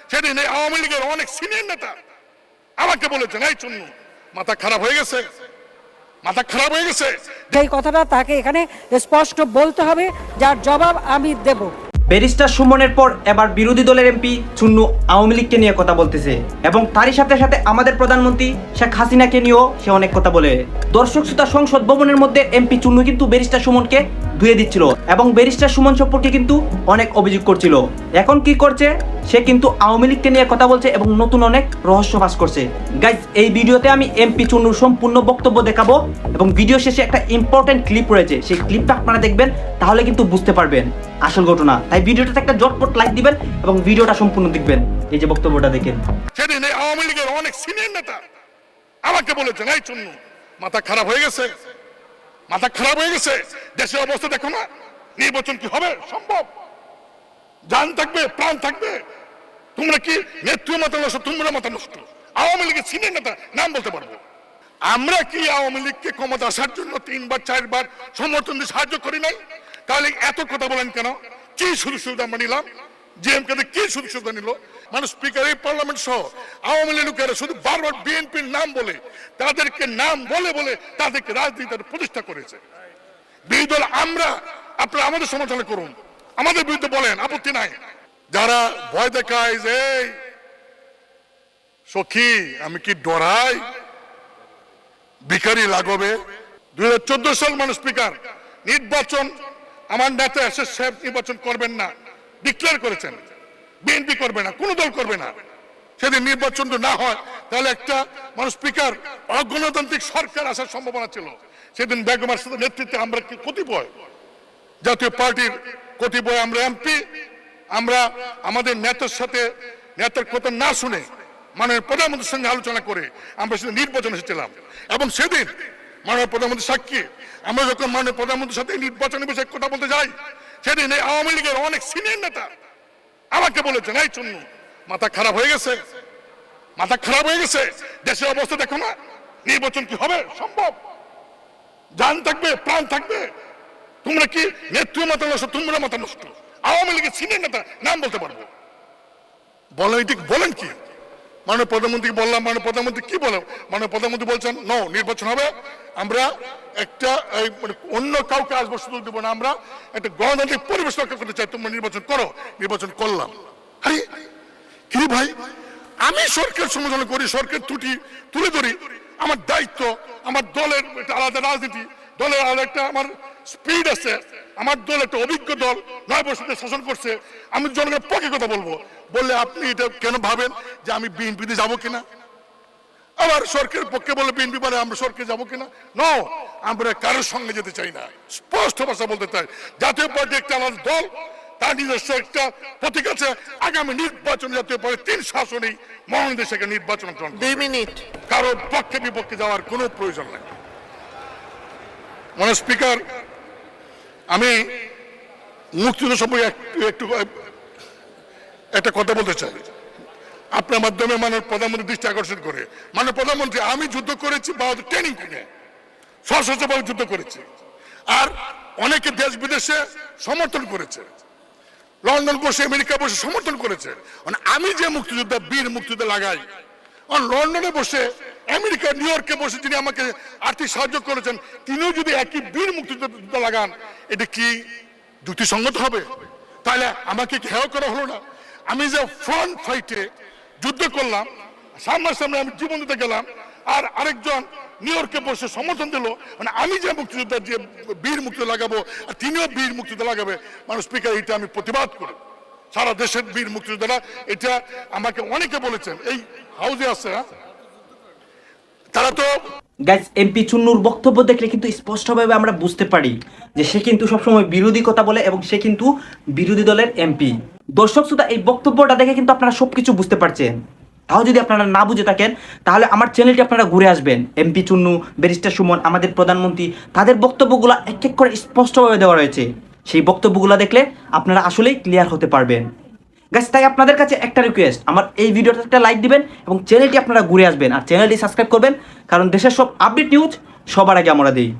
সেদিন এই আওয়ামী লীগের অনেক সিনিয়র নেতা আমাকে বলেছেন এই চুন্নু মাথা খারাপ হয়ে গেছে। মাথা খারাপ হয়ে গেছে। এই কথাটা তাকে এখানে স্পষ্ট বলতে হবে যার জবাব আমি দেব। ব্যারিস্টার সুমনের পর এবার বিরোধী দলের এমপি চুন্নু আওয়ামী লীগকে নিয়ে কথা বলতেছে এবং তারই সাথে সাথে আমাদের প্রধানমন্ত্রী শেখ হাসিনাকে নিয়েও সে অনেক কথা বলে। দর্শক শ্রোতা সংসদ ভবনের মধ্যে এমপি চুন্নু কিন্তু ব্যারিস্টার সুমনকে ধুয়ে দিচ্ছিল এবং ব্যারিস্টার সুমন সম্পর্কে কিন্তু অনেক অভিযোগ করছিল। এখন কি করছে? সে কিন্তু আওয়ামী লীগকে নিয়ে কথা বলছে এবং নতুন অনেক রহস্য ফাঁস করছে। গাইজ এই ভিডিওতে আমি এমপি চুন্নুর সম্পূর্ণ বক্তব্য দেখাবো এবং ভিডিও শেষে একটা ইম্পর্টেন্ট ক্লিপ রয়েছে। সেই ক্লিপটা আপনারা দেখবেন, তাহলে কিন্তু বুঝতে পারবেন আসল ঘটনা। তাই ভিডিওটাতে একটা জটপট লাইক দিবেন এবং ভিডিওটা সম্পূর্ণ দেখবেন। এই যে বক্তব্যটা দেখেন। সেদিন আওয়ামী লীগের অনেক সিনিয়র নেতা আমাকে বলেছেন, এই চুন্নু, মাথা খারাপ হয়ে গেছে। মাথা খারাপ হয়ে গেছে। দেশের অবস্থা দেখো না। নির্বাচন কি হবে? সম্ভব। জান থাকবে, প্রাণ থাকবে। তোমরা কি নেত্রী মাথা নষ্ট, তোমরা মাথা নষ্ট? আওয়ামী লীগের সিনিয়র নেতা, নাম বলতে পারব। আমরা কি আওয়ামী লীগকে ক্ষমতা আসার জন্য তিনবার, চারবার সমর্থন দিয়ে সাহায্য করি নাই? তাহলে এত কথা বলেন কেন? কি সুযোগ সুবিধা আমরা নিলাম? কি সুযোগ সুবিধা নিল? মানে স্পিকার এই পার্লামেন্ট সহ আওয়ামী শুধু বারবার বিএনপির নাম বলে, তাদেরকে নাম বলে বলে তাদেরকে প্রতিষ্ঠা করেছে। বিরোধী দল, আমরা আপনারা আমাদের সমালোচনা করুন। আমাদের বিরুদ্ধে বলেন, আপত্তি নাই। যারা ভয় দেখায় যে সখী, আমি কি ডরাই? ভিখারি লাগবে? দুই হাজার চোদ্দ সাল মানুষ স্পিকার নির্বাচন, আমার নেতা এসে সাহেব নির্বাচন করবেন না। ডিক্লেয়ার করেছেন। বিএনপি করবে না, কোন দল করবে না। সেদিন নির্বাচন না হয়, তাহলে একটা মানুষ স্পিকার অগণতান্ত্রিক সরকার আসার সম্ভাবনা ছিল। সেদিন বেগমার সাথে নেতৃত্বে আমরা কি কতিপয়? জাতীয় পার্টির কতিপয় আমরা এমপি আমরা আমাদের নেতার সাথে নেতার কথা না শুনে মাননীয় প্রধানমন্ত্রীর সঙ্গে আলোচনা করে আমরা সেদিন নির্বাচন এসেছিলাম। এবং সেদিন মাননীয় প্রধানমন্ত্রী সাক্ষী, আমরা যখন মাননীয় প্রধানমন্ত্রীর সাথে নির্বাচনের বিষয়ে কথা বলতে যাই সেদিন এই আওয়ামী লীগের অনেক সিনিয়র নেতা আমাকে বলেছেন, এই চুন্নু, মাথা খারাপ হয়ে গেছে। মাথা খারাপ হয়ে গেছে। দেশের অবস্থা দেখো না। নির্বাচন কি হবে? সম্ভব। জান থাকবে, প্রাণ থাকবে। তোমরা কি নেত্রী মাথা নষ্ট, তোমরা মাথা নষ্ট? আওয়ামী লীগের সিনিয়র নেতা নাম বলতে পারব। বলেন এটি বলেন কি? মাননীয় প্রধানমন্ত্রী বললাম, মাননীয় প্রধানমন্ত্রী কি বলেন মাননীয় প্রধানমন্ত্রী বলছেন নো নির্বাচন হবে আমরা একটা মানে অন্য কাউকে আসব সুযোগ দেবো না আমরা, একটা গণতান্ত্রিক পরিবেশ রক্ষা করতে চাই, তোমরা নির্বাচন করো, নির্বাচন করলাম। কি ভাই? আমি সরকার সমালোচনা করি, সরকার ত্রুটি তুলে ধরি, আমার দায়িত্ব, আমার দলের একটা আলাদা রাজনীতি, দলের আলাদা একটা আমার স্পিড আছে, আমার দল একটা অভিজ্ঞ দল, নয় বছর শাসন করছে, আমি জনগণের পক্ষে কথা বলব। বললে আপনি এটা কেন ভাবেন যে আমি বিএনপিতে যাব কিনা? আবার সরকারের পক্ষে বলে বিএনপি বলে আমরা সরকারে যাব কিনা? ন আমরা কারোর সঙ্গে যেতে চাই না। স্পষ্ট ভাষা বলতে চাই। জাতীয় পার্টি একটা আমাদের দল তার নিজস্ব একটা প্রতীক আছে। আগামী নির্বাচন জাতীয় পার্টি তিন শাসনেই মহান দেশে নির্বাচন। দুই মিনিট। কারও পক্ষে বিপক্ষে যাওয়ার কোনো প্রয়োজন নেই। মানে স্পিকার আমি মুক্তিযুদ্ধ সম্পর্কে একটু একটু একটা কথা বলতে চাই। আপনার মাধ্যমে মাননীয় প্রধানমন্ত্রী দৃষ্টি আকর্ষণ করে। মাননীয় প্রধানমন্ত্রী, আমি যুদ্ধ করেছি বা ট্রেনিং করে। সশস্ত্রভাবে যুদ্ধ করেছি। আর অনেকে দেশ বিদেশে সমর্থন করেছে। লন্ডন বসে, আমেরিকা বসে সমর্থন করেছে। মানে আমি যে মুক্তিযোদ্ধা, বীর মুক্তিযোদ্ধা লাগাই লন্ডনে বসে, আমেরিকা, নিউ ইয়র্কে বসে যিনি আমাকে আর্থিক সাহায্য করেছেন, তিনিও যদি একই বীর মুক্তিযোদ্ধা লাগান, এটা কি যুক্তিসঙ্গত হবে? তাহলে আমাকে হেয় করা হলো না? আমি যে ফ্রন্ট ফাইটে যুদ্ধ করলাম সামনা সামনে আমি জীবন দিতে গেলাম, আর আরেকজন নিউ ইয়র্কে বসে সমর্থন দিল মানে আমি যে মুক্তিযোদ্ধা, যে বীর মুক্তি লাগাবো, আর তিনিও বীর মুক্তিযোদ্ধা লাগাবে মানে স্পিকার এটা আমি প্রতিবাদ করি সারা দেশের বীর মুক্তিযোদ্ধারা, এটা আমাকে অনেকে বলেছেন, এই হাউজে আছে হ্যাঁ? তারা তো এমপি চুন্নুর বক্তব্য দেখলে কিন্তু স্পষ্টভাবে আমরা বুঝতে পারি যে সে কিন্তু সবসময় বিরোধী কথা বলে এবং সে কিন্তু বিরোধী দলের এমপি দর্শক শ্রোতা, এই বক্তব্যটা দেখে কিন্তু আপনারা সবকিছু বুঝতে পারছেন। তাও যদি আপনারা না বুঝে থাকেন, তাহলে আমার চ্যানেলটি আপনারা ঘুরে আসবেন। এমপি চুন্নু ব্যারিস্টার সুমন, আমাদের প্রধানমন্ত্রী, তাদের বক্তব্যগুলো এক এক করে স্পষ্টভাবে দেওয়া রয়েছে। সেই বক্তব্যগুলো দেখলে আপনারা আসলেই ক্লিয়ার হতে পারবেন। গাছ তাই আপনাদের কাছে একটা রিকোয়েস্ট আমার এই ভিডিওটা একটা লাইক দিবেন এবং চ্যানেলটি আপনারা ঘুরে আসবেন। আর চ্যানেলটি সাবস্ক্রাইব করবেন, কারণ দেশের সব আপডেট নিউজ সবার আগে আমরা দিই।